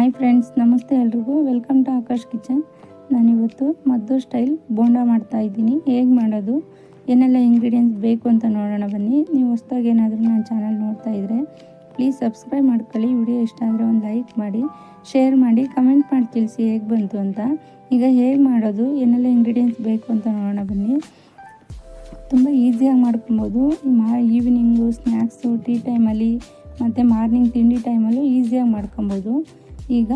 Hi friends, ನಮಸ್ತೆ ಎಲ್ರಿಗೂ. Welcome to Akash kitchen ನಾನಿವತ್ತು ಮದ್ದು ಸ್ಟೈಲ್ ಬೋಂಡ ಮಾಡ್ತಾ ಇದ್ದೀನಿ. ಹೇಗೆ ಮಾಡೋದು, ಏನೆಲ್ಲ ಇಂಗ್ರೀಡಿಯೆಂಟ್ಸ್ ಬೇಕು ಅಂತ ನೋಡೋಣ ಬನ್ನಿ. ನೀವು ಹೊಸ್ದಾಗಿ ಏನಾದರೂ ನನ್ನ ಚಾನಲ್ ನೋಡ್ತಾ ಇದ್ದರೆ ಪ್ಲೀಸ್ ಸಬ್ಸ್ಕ್ರೈಬ್ ಮಾಡ್ಕೊಳ್ಳಿ. ವಿಡಿಯೋ ಇಷ್ಟ ಆದರೆ ಒಂದು ಲೈಕ್ ಮಾಡಿ ಶೇರ್ ಮಾಡಿ ಕಮೆಂಟ್ ಮಾಡಿ ತಿಳಿಸಿ ಹೇಗೆ ಬಂತು ಅಂತ. ಈಗ ಹೇಗೆ ಮಾಡೋದು, ಏನೆಲ್ಲ ಇಂಗ್ರೀಡಿಯೆಂಟ್ಸ್ ಬೇಕು ಅಂತ ನೋಡೋಣ ಬನ್ನಿ. ತುಂಬ ಈಸಿಯಾಗಿ ಮಾಡ್ಕೊಬೋದು. ಮಾ ಈವ್ನಿಂಗು ಸ್ನ್ಯಾಕ್ಸು ಟೀ ಟೈಮಲ್ಲಿ ಮತ್ತು ಮಾರ್ನಿಂಗ್ ತಿಂಡಿ ಟೈಮಲ್ಲೂ ಈಸಿಯಾಗಿ ಮಾಡ್ಕೊಬೋದು. ಈಗ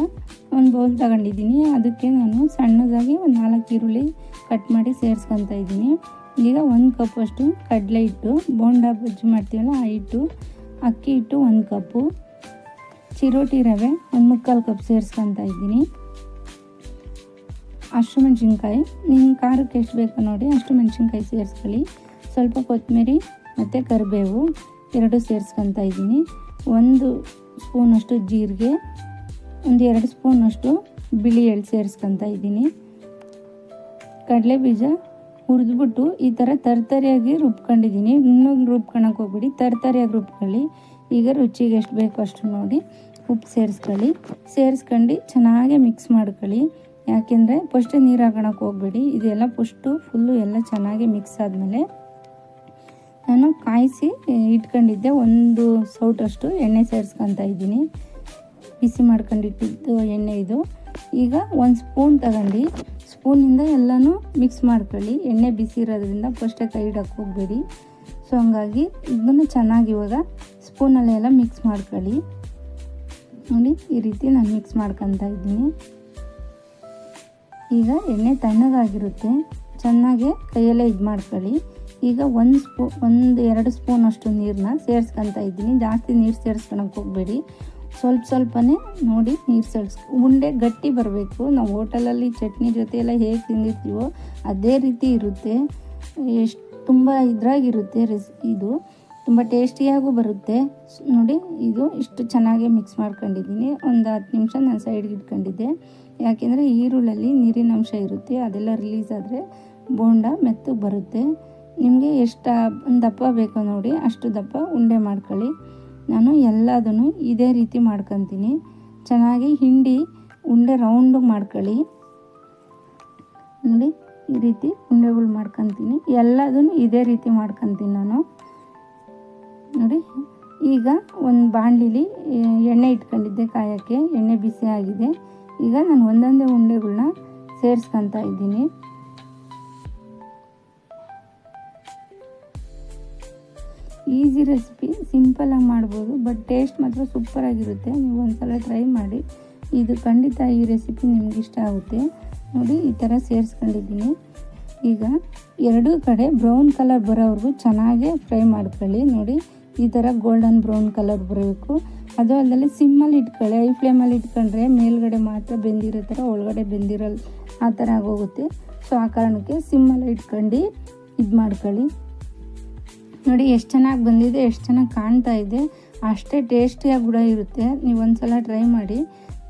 ಒಂದು ಬೌಲ್ ತಗೊಂಡಿದ್ದೀನಿ. ಅದಕ್ಕೆ ನಾನು ಸಣ್ಣದಾಗಿ ಒಂದು ನಾಲ್ಕು ಈರುಳ್ಳಿ ಕಟ್ ಮಾಡಿ ಸೇರಿಸ್ಕೊತಾ ಇದ್ದೀನಿ. ಈಗ ಒಂದು ಕಪ್ಪಷ್ಟು ಕಡಲೆ ಹಿಟ್ಟು, ಬೋಂಡ ಬಜ್ಜಿ ಮಾಡ್ತೀವಲ್ಲ, ಆ ಹಿಟ್ಟು, ಅಕ್ಕಿ ಹಿಟ್ಟು ಒಂದು ಕಪ್ಪು ಚಿರೋಟಿ ರವೆ ಒಂದು ಮುಕ್ಕಾಲು ಕಪ್ ಸೇರಿಸ್ಕೊತಾ ಇದ್ದೀನಿ. ಅಷ್ಟು ಮೆಣಸಿನ್ಕಾಯಿ ನಿಮ್ಮ ಖಾರಕ್ಕೆ ಎಷ್ಟು ಬೇಕು ನೋಡಿ ಅಷ್ಟು ಮೆಣಸಿನ್ಕಾಯಿ ಸೇರಿಸ್ಕೊಳ್ಳಿ. ಸ್ವಲ್ಪ ಕೊತ್ತಂಬರಿ ಮತ್ತು ಕರಿಬೇವು ಎರಡು ಸೇರಿಸ್ಕೊತಾ ಇದ್ದೀನಿ. ಒಂದು ಸ್ಪೂನಷ್ಟು ಜೀರಿಗೆ ಒಂದು ಎರಡು ಸ್ಪೂನಷ್ಟು ಬಿಳಿ ಎಳ್ಳು ಸೇರಿಸ್ಕೊತಾ ಇದ್ದೀನಿ. ಕಡಲೆ ಬೀಜ ಹುರಿದ್ಬಿಟ್ಟು ಈ ಥರ ತರ್ತರಿಯಾಗಿ ರುಬ್ಕೊಂಡಿದ್ದೀನಿ. ಇನ್ನೂ ರುಬ್ಕೊಳಕ್ಕೆ ಹೋಗ್ಬಿಡಿ. ತರ್ತರಿಯಾಗಿ ರುಬ್ಕೊಳ್ಳಿ. ಈಗ ರುಚಿಗೆ ಎಷ್ಟು ಬೇಕು ಅಷ್ಟು ನೋಡಿ. ಉಪ್ಪು ಸೇರಿಸ್ಕೊಳ್ಳಿ. ಸೇರಿಸ್ಕೊಂಡು ಚೆನ್ನಾಗೆ ಮಿಕ್ಸ್ ಮಾಡ್ಕೊಳ್ಳಿ. ಯಾಕೆಂದರೆ ಫಸ್ಟ್ ನೀರು ಹಾಕೋಣಕ್ಕೆ ಹೋಗ್ಬೇಡಿ. ಇದೆಲ್ಲ ಫಸ್ಟು, ಫುಲ್ಲು ಎಲ್ಲ ಚೆನ್ನಾಗಿ ಮಿಕ್ಸ್ ಆದಮೇಲೆ ನಾನು ಕಾಯಿಸಿ ಇಟ್ಕೊಂಡಿದ್ದೆ. ಒಂದು ಸೌಟಷ್ಟು ಎಣ್ಣೆ ಸೇರಿಸ್ಕೊತಾ ಇದ್ದೀನಿ. ಬಿಸಿ ಮಾಡ್ಕೊಂಡಿಟ್ಟಿದ್ದು ಎಣ್ಣೆ ಇದು. ಈಗ ಒಂದು ಸ್ಪೂನ್ ತಗೊಂಡು ಸ್ಪೂನಿಂದ ಎಲ್ಲನೂ ಮಿಕ್ಸ್ ಮಾಡ್ಕೊಳ್ಳಿ. ಎಣ್ಣೆ ಬಿಸಿ ಇರೋದ್ರಿಂದ ಫಸ್ಟೇ ಕೈ ಇಡಕ್ಕೆ ಹೋಗಬೇಡಿ. ಸೊ ಹಂಗಾಗಿ ಇದನ್ನು ಚೆನ್ನಾಗಿ ಇವಾಗ ಸ್ಪೂನಲ್ಲೆಲ್ಲ ಮಿಕ್ಸ್ ಮಾಡ್ಕೊಳ್ಳಿ. ನೋಡಿ, ಈ ರೀತಿ ನಾನು ಮಿಕ್ಸ್ ಮಾಡ್ಕೊತಾ ಇದ್ದೀನಿ. ಈಗ ಎಣ್ಣೆ ತಣ್ಣಗಾಗಿರುತ್ತೆ. ಚೆನ್ನಾಗೆ ಕೈಯಲ್ಲೇ ಇದು ಮಾಡ್ಕೊಳ್ಳಿ. ಈಗ ಒಂದು ಸ್ಪೂ ಒಂದು ಎರಡು ಸ್ಪೂನ್ ಅಷ್ಟು ನೀರನ್ನ ಸೇರಿಸ್ಕೊತಾ ಇದ್ದೀನಿ. ಜಾಸ್ತಿ ನೀರು ಸೇರಿಸ್ಕೊಳಕ್ಕೆ ಹೋಗಬೇಡಿ. ಸ್ವಲ್ಪ ಸ್ವಲ್ಪನೇ ನೋಡಿ ನೀರು ಸಳಿಸ್, ಉಂಡೆ ಗಟ್ಟಿ ಬರಬೇಕು. ನಾವು ಹೋಟೆಲಲ್ಲಿ ಚಟ್ನಿ ಜೊತೆ ಎಲ್ಲ ಹೇಗೆ ತಿಂದಿರ್ತೀವೋ ಅದೇ ರೀತಿ ಇರುತ್ತೆ. ಎಷ್ಟು ತುಂಬ ಇದ್ರಾಗಿರುತ್ತೆ ರೆಸ್, ಇದು ತುಂಬ ಟೇಸ್ಟಿಯಾಗೂ ಬರುತ್ತೆ. ನೋಡಿ ಇದು ಇಷ್ಟು ಚೆನ್ನಾಗಿ ಮಿಕ್ಸ್ ಮಾಡ್ಕೊಂಡಿದ್ದೀನಿ. ಒಂದು ಹತ್ತು ನಿಮಿಷ ನಾನು ಸೈಡ್ಗೆ ಇಟ್ಕೊಂಡಿದ್ದೆ. ಯಾಕೆಂದರೆ ಈರುಳ್ಳಲ್ಲಿ ನೀರಿನ ಅಂಶ ಇರುತ್ತೆ, ಅದೆಲ್ಲ ರಿಲೀಸ್ ಆದರೆ ಬೋಂಡ ಮೆತ್ತಗೆ ಬರುತ್ತೆ. ನಿಮಗೆ ಎಷ್ಟು ದಪ್ಪ ಬೇಕೋ ನೋಡಿ ಅಷ್ಟು ದಪ್ಪ ಉಂಡೆ ಮಾಡ್ಕೊಳ್ಳಿ. ನಾನು ಎಲ್ಲದನ್ನು ಇದೇ ರೀತಿ ಮಾಡ್ಕೊತೀನಿ. ಚೆನ್ನಾಗಿ ಹಿಂಡಿ, ಉಂಡೆ ರೌಂಡ್ ಮಾಡ್ಕೊಳ್ಳಿ. ನೋಡಿ ಈ ರೀತಿ ಉಂಡೆಗಳು ಮಾಡ್ಕೊತೀನಿ. ಎಲ್ಲದನ್ನು ಇದೇ ರೀತಿ ಮಾಡ್ಕೊತೀನಿ ನಾನು. ನೋಡಿ, ಈಗ ಒಂದು ಬಾಣಲಿಲಿ ಎಣ್ಣೆ ಇಟ್ಕೊಂಡಿದ್ದೆ ಕಾಯೋಕ್ಕೆ. ಎಣ್ಣೆ ಬಿಸಿ ಆಗಿದೆ. ಈಗ ನಾನು ಒಂದೊಂದೇ ಉಂಡೆಗಳನ್ನ ಸೇರಿಸ್ಕೊತಾ ಇದ್ದೀನಿ. ಈಸಿ ರೆಸಿಪಿ ಸಿಂಪಲಾಗಿ ಮಾಡ್ಬೋದು ಬಟ್ ಟೇಸ್ಟ್ ಮಾತ್ರ ಸೂಪರಾಗಿರುತ್ತೆ ನೀವು ಒಂದ್ಸಲ ಟ್ರೈ ಮಾಡಿ. ಇದು ಖಂಡಿತ ಈ ರೆಸಿಪಿ ನಿಮ್ಗೆ ಇಷ್ಟ ಆಗುತ್ತೆ. ನೋಡಿ, ಈ ಥರ ಸೇರಿಸ್ಕೊಂಡಿದ್ದೀನಿ. ಈಗ ಎರಡೂ ಕಡೆ ಬ್ರೌನ್ ಕಲರ್ ಬರೋವ್ರಿಗೂ ಚೆನ್ನಾಗೇ ಫ್ರೈ ಮಾಡ್ಕೊಳ್ಳಿ. ನೋಡಿ, ಈ ಥರ ಗೋಲ್ಡನ್ ಬ್ರೌನ್ ಕಲರ್ ಬರಬೇಕು. ಅದು ಅಲ್ಲದೆ ಸಿಮ್ಮಲ್ಲಿ ಇಟ್ಕೊಳ್ಳಿ. ಐ ಫ್ಲೇಮಲ್ಲಿ ಇಟ್ಕೊಂಡ್ರೆ ಮೇಲ್ಗಡೆ ಮಾತ್ರ ಬೆಂದಿರೋ ಥರ ಒಳಗಡೆ ಬೆಂದಿರಲ್ಲ ಆ ಥರ ಆಗೋಗುತ್ತೆ. ಸೊ ಆ ಕಾರಣಕ್ಕೆ ಸಿಮ್ಮಲ್ಲಿ ಇಟ್ಕೊಂಡು ಇದು ಮಾಡ್ಕೊಳ್ಳಿ ನೋಡಿ, ಎಷ್ಟು ಚೆನ್ನಾಗಿ ಬಂದಿದೆ, ಎಷ್ಟು ಚೆನ್ನಾಗಿ ಕಾಣ್ತಾ ಇದೆ. ಅಷ್ಟೇ ಟೇಸ್ಟಿಯಾಗಿ ಕೂಡ ಇರುತ್ತೆ. ನೀವು ಒಂದ್ಸಲ ಟ್ರೈ ಮಾಡಿ.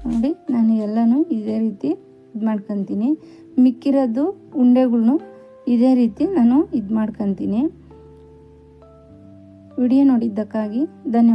ನೋಡಿ, ನಾನು ಎಲ್ಲನೂ ಇದೇ ರೀತಿ ಇದು ಮಾಡ್ಕೊತೀನಿ. ಮಿಕ್ಕಿರೋದು ಉಂಡೆಗಳ್ನು ಇದೇ ರೀತಿ ನಾನು ಇದು ಮಾಡ್ಕೊತೀನಿ. ವಿಡಿಯೋ ನೋಡಿದ್ದಕ್ಕಾಗಿ ಧನ್ಯವಾದ.